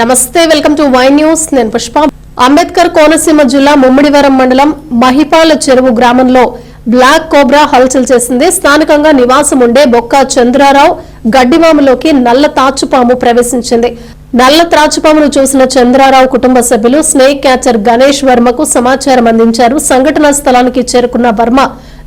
నమస్తే welcome to Y news. నేను పుష్ప. అంబేద్కర్ కోనసీమ జిల్లా ముమ్మిడివరం మండలం మహిపాల చెరువు గ్రామంలో బ్లాక్ కోబ్రా హల్చల్ చేసింది. స్థానికంగా నివాసం ఉండే బొక్క చంద్రారావు గడ్డివాములోకి నల్ల తాచుపాము ప్రవేశించింది. నల్ల త్రాచుపామును చూసిన చంద్రారావు కుటుంబ సభ్యులు స్నేక్ క్యాచర్ గణేష్ వర్మకు సమాచారం అందించారు. సంఘటనా స్థలానికి చేరుకున్న వర్మ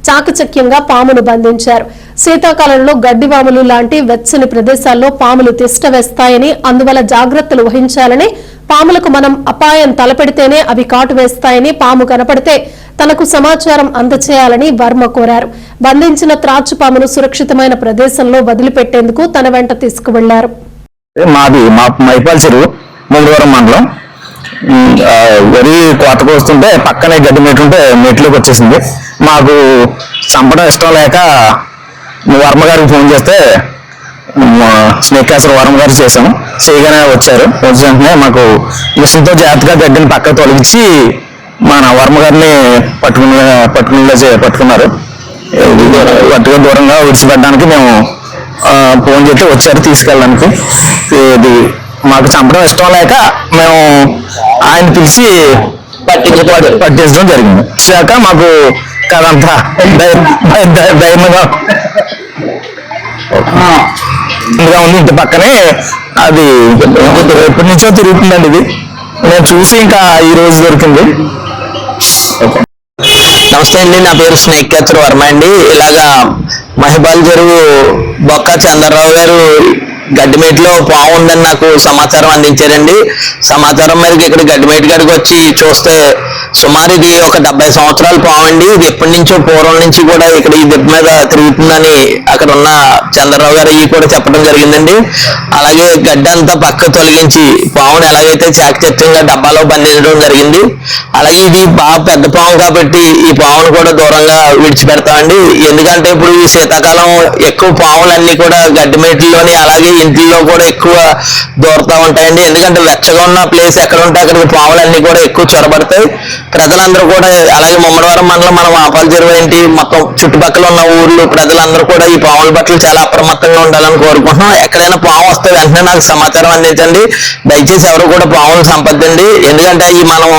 చాకచక్యంగా పామును బంధించారు. శీతాకాలంలో గడ్డివాములు లాంటి వెచ్చని ప్రదేశాల్లో పాములు తిష్ట వేస్తాయని అందువల్ల జాగ్రత్తలు వహించాలని పాములకు మనం అపాయం తలపెడితేనే అవి కాటు వేస్తాయని పాము కనపడితే తనకు సమాచారం అందచేయాలని వర్మ కోరారు. బంధించిన త్రాచుపామును సురక్షితమైన ప్రదేశంలో వదిలిపెట్టేందుకు తన వెంట తీసుకువెళ్ళారు. మాది మా మైపాల్ చెరువు ముంగవరం మండలం. వరి కోతకు వస్తుంటే పక్కనే గడ్డి మెట్లుంటే మెట్లోకి వచ్చేసింది. మాకు చంపడం ఇష్టం లేక వర్మ గారికి ఫోన్ చేస్తే ఉమ్, స్నేక్ క్యాసర్ వర్మ గారు చేశాము చేయగానే వచ్చారు. వచ్చిన వెంటనే మాకు మిషన్తో జాగ్రత్తగా గడ్డిని పక్క తొలగించి మన వర్మ గారిని పట్టుకుని పట్టుకునేలా చే- పట్టుకున్నారు. పట్టుగా దూరంగా విడిచిపెట్టడానికి మేము ఫోన్ చేస్తే వచ్చారు తీసుకెళ్ళడానికి. ఇది మాకు చంపడం ఇష్టం లేక మేము ఆయన పిలిచి పట్టించడం పట్టించడం జరిగింది. వచ్చాక మాకు కదంతా? ఇంకా ఉంది ఇంటి పక్కనే. అది ఎప్పటి నుంచో తిరుగుతుందండి ఇది. నేను చూసి ఇంకా ఈ రోజు దొరికింది. నమస్తే అండి నా పేరు స్నేక్ క్యాచర్ వర్మ అండి. ఇలాగా మహిబాల్ చెరువు బొక్క చంద్రరావు గారు గడ్డిమేట్లో పాము ఉందని నాకు సమాచారం అందించారండి. సమాచారం మేరకు ఇక్కడ గడ్డిమేట కాడికి వచ్చి చూస్తే సుమారు ఇది ఒక డెబ్బై సంవత్సరాలు పాము అండి ఇది ఎప్పటి నుంచో పూర్వం నుంచి కూడా ఇక్కడ ఈ దిబ్బ మీద తిరుగుతుందని అక్కడ ఉన్న చంద్రరావు గారు ఈ కూడా చెప్పడం జరిగిందండి. అలాగే గడ్డ అంతా పక్క తొలగించి పావును ఎలాగైతే చాకచక్యంగా డబ్బాలో బంధించడం జరిగింది. అలాగే ఇది బాగా పెద్ద పాము కాబట్టి ఈ పామును కూడా దూరంగా విడిచిపెడతామండి. ఎందుకంటే ఇప్పుడు ఈ శీతాకాలం ఎక్కువ పాములన్నీ కూడా గడ్డి మేట్లలోని అలాగే ఇంట్లో కూడా ఎక్కువ దూరతా ఉంటాయండి. ఎందుకంటే వెచ్చగా ఉన్న ప్లేస్ ఎక్కడ ఉంటే అక్కడికి పాములన్నీ కూడా ఎక్కువ చొరబడతాయి ప్రజలందరూ కూడా అలాగే ముమ్మడివారం మండలం మనం ఆపాల చెరువు ఏంటి? మొత్తం చుట్టుపక్కల ఉన్న ఊర్లు ప్రజలందరూ కూడా ఈ పాముల పట్ల చాలా అప్రమత్తంగా ఉండాలని కోరుకుంటున్నాం. ఎక్కడైనా పాము వస్తే వెంటనే నాకు సమాచారం అందించండి. దయచేసి ఎవరు కూడా పాములు సంపద్దండి. ఎందుకంటే అవి మనం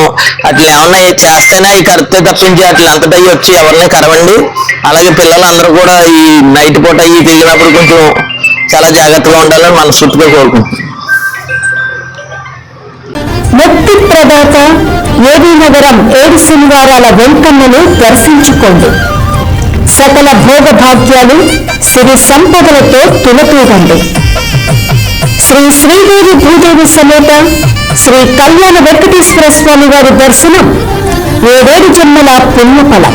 అట్లా ఏమన్నా చేస్తేనే ఈ కడితే తప్పించి అట్లా అంతటా వచ్చి ఎవరిని కరవండి. అలాగే పిల్లలందరూ కూడా ఈ నైట్ పూట ఈ తిరిగినప్పుడు కొంచెం చాలా జాగ్రత్తగా ఉండాలని మనస్ఫూర్తిగా కోరుకుంటున్నాం. ముక్తి ప్రదాత ఏది నగరం ఏడు శనివారాల వెంకమ్మను దర్శించుకోండి. సకల భోగభాగ్యాలు సిరి సంపదలతో తులతూగండి. శ్రీ శ్రీదేవి భూదేవి సమేత శ్రీ కళ్యాణ వెంకటేశ్వర స్వామి వారి దర్శనం ఏడేడు జన్మల పుణ్యఫలం.